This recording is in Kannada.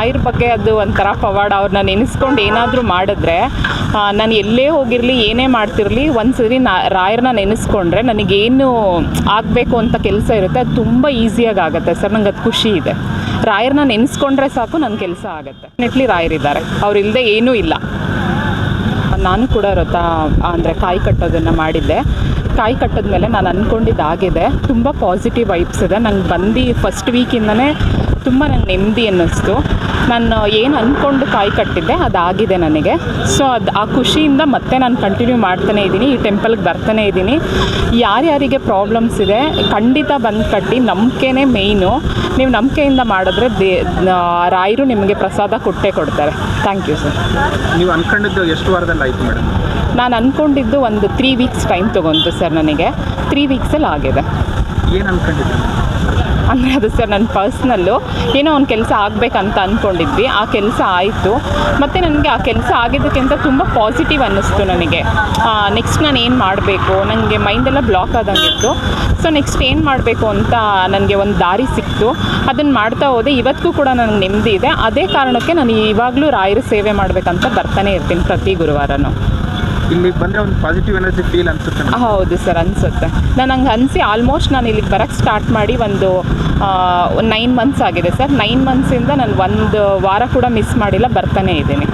ರಾಯರ ಬಗ್ಗೆ ಅದು ಒಂಥರ ಪವಾಡ ಅವ್ರನ್ನ ನೆನೆಸ್ಕೊಂಡು ಏನಾದರೂ ಮಾಡಿದ್ರೆ ನಾನು ಎಲ್ಲೇ ಹೋಗಿರಲಿ, ಏನೇ ಮಾಡ್ತಿರಲಿ, ಒಂದ್ಸರಿ ನಾ ರಾಯರನ್ನ ನೆನೆಸ್ಕೊಂಡ್ರೆ ನನಗೇನು ಆಗಬೇಕು ಅಂತ ಕೆಲಸ ಇರುತ್ತೆ, ಅದು ತುಂಬ ಈಸಿಯಾಗಿ ಆಗುತ್ತೆ ಸರ್, ನಂಗೆ ಅದು ಖುಷಿ ಇದೆ. ರಾಯರನ್ನ ನೆನೆಸ್ಕೊಂಡ್ರೆ ಸಾಕು ನನ್ನ ಕೆಲಸ ಆಗುತ್ತೆ. ನೆಟ್ಲಿ ರಾಯರಿದ್ದಾರೆ ಅವ್ರಿಲ್ಲದೆ ಏನೂ ಇಲ್ಲ. ನಾನು ಕೂಡ ರಥ, ಅಂದರೆ ಕಾಯಿ ಕಟ್ಟೋದನ್ನು ಮಾಡಿದ್ದೆ. ಕಾಯಿ ಕಟ್ಟಿದ್ಮೇಲೆ ನಾನು ಅಂದ್ಕೊಂಡಿದ್ದಾಗಿದೆ ತುಂಬ ಪಾಸಿಟಿವ್ ವೈಬ್ಸ್ ಇದೆ. ನಂಗೆ ಬಂದು ಫಸ್ಟ್ ವೀಕಿಂದನೇ ತುಂಬ ನಂಗೆ ನೆಮ್ಮದಿ ಅನ್ನಿಸ್ತು. ನಾನು ಏನು ಅಂದ್ಕೊಂಡು ಕಾಯಿ ಕಟ್ಟಿದ್ದೆ ಅದಾಗಿದೆ ನನಗೆ. ಸೊ ಅದು ಆ ಖುಷಿಯಿಂದ ಮತ್ತೆ ನಾನು ಕಂಟಿನ್ಯೂ ಮಾಡ್ತಾನೇ ಇದ್ದೀನಿ ಈ ಟೆಂಪಲ್ಗೆ ಬರ್ತಾನೆ ಇದ್ದೀನಿ. ಯಾರ್ಯಾರಿಗೆ ಪ್ರಾಬ್ಲಮ್ಸ್ ಇದೆ ಖಂಡಿತ ಬಂದು ಕಟ್ಟಿ ನಂಬಿಕೆನೇ ಮೇಯ್ನು ನೀವು ನಂಬಿಕೆಯಿಂದ ಮಾಡಿದ್ರೆ ದೇ ರಾಯರು ನಿಮಗೆ ಪ್ರಸಾದ ಕೊಟ್ಟೇ ಕೊಡ್ತಾರೆ. ಥ್ಯಾಂಕ್ ಯು ಸರ್ ನೀವು ಅಂದ್ಕೊಂಡಿದ್ದು ಎಷ್ಟು ವಾರದಲ್ಲಿ ಆಯಿತು ಮೇಡಮ್ ನಾನು ಅಂದ್ಕೊಂಡಿದ್ದು ಒಂದು ತ್ರೀ ವೀಕ್ಸ್ ಟೈಮ್ ತೊಗೊಂತು ಸರ್ ನನಗೆ. ತ್ರೀ ವೀಕ್ಸಲ್ಲಿ ಆಗಿದೆ. ಏನು ಅನ್ಕೊಂಡಿದ್ರಿ ಅಂದರೆ ಅದು ಸರ್ ನನ್ನ ಪರ್ಸ್ನಲ್ಲು ಏನೋ ಒಂದು ಕೆಲಸ ಆಗಬೇಕಂತ ಅಂದ್ಕೊಂಡಿದ್ವಿ ಆ ಕೆಲಸ ಆಯಿತು. ಮತ್ತು ನನಗೆ ಆ ಕೆಲಸ ಆಗಿದ್ದಕ್ಕಿಂತ ತುಂಬ ಪಾಸಿಟಿವ್ ಅನ್ನಿಸ್ತು ನನಗೆ. ನೆಕ್ಸ್ಟ್ ನಾನು ಏನು ಮಾಡಬೇಕು? ನನಗೆ ಮೈಂಡೆಲ್ಲ ಬ್ಲಾಕ್ ಆದಂಗಿತ್ತು. ಸೊ ನೆಕ್ಸ್ಟ್ ಏನು ಮಾಡಬೇಕು ಅಂತ ನನಗೆ ಒಂದು ದಾರಿ ಸಿಕ್ತು. ಅದನ್ನು ಮಾಡ್ತಾ ಹೋದೆ. ಇವತ್ತಿಗೂ ಕೂಡ ನನಗೆ ನೆಮ್ಮದಿ ಇದೆ. ಅದೇ ಕಾರಣಕ್ಕೆ ನಾನು ಇವಾಗಲೂ ರಾಯರ ಸೇವೆ ಮಾಡಬೇಕಂತ ಬರ್ತಾನೆ ಇರ್ತೀನಿ ಪ್ರತಿ ಗುರುವಾರನೂ. ಇಲ್ಲಿ ಬಂದರೆ ಒಂದು ಪಾಸಿಟಿವ್ ಎನರ್ಜಿ ಫೀಲ್ ಅನ್ಸುತ್ತೆ ಹೌದು ಸರ್, ಅನಿಸುತ್ತೆ. ನಾನು ಹಂಗೆ ಅನಿಸಿ ಆಲ್ಮೋಸ್ಟ್ ನಾನು ಇಲ್ಲಿಗೆ ಬರಕ್ಕೆ ಸ್ಟಾರ್ಟ್ ಮಾಡಿ ಒಂದು ನೈನ್ ಮಂತ್ಸ್ ಆಗಿದೆ ಸರ್. ನೈನ್ ಮಂತ್ಸಿಂದ ನಾನು ಒಂದು ವಾರ ಕೂಡ ಮಿಸ್ ಮಾಡಿಲ್ಲ, ಬರ್ತಾನೆ ಇದ್ದೀನಿ.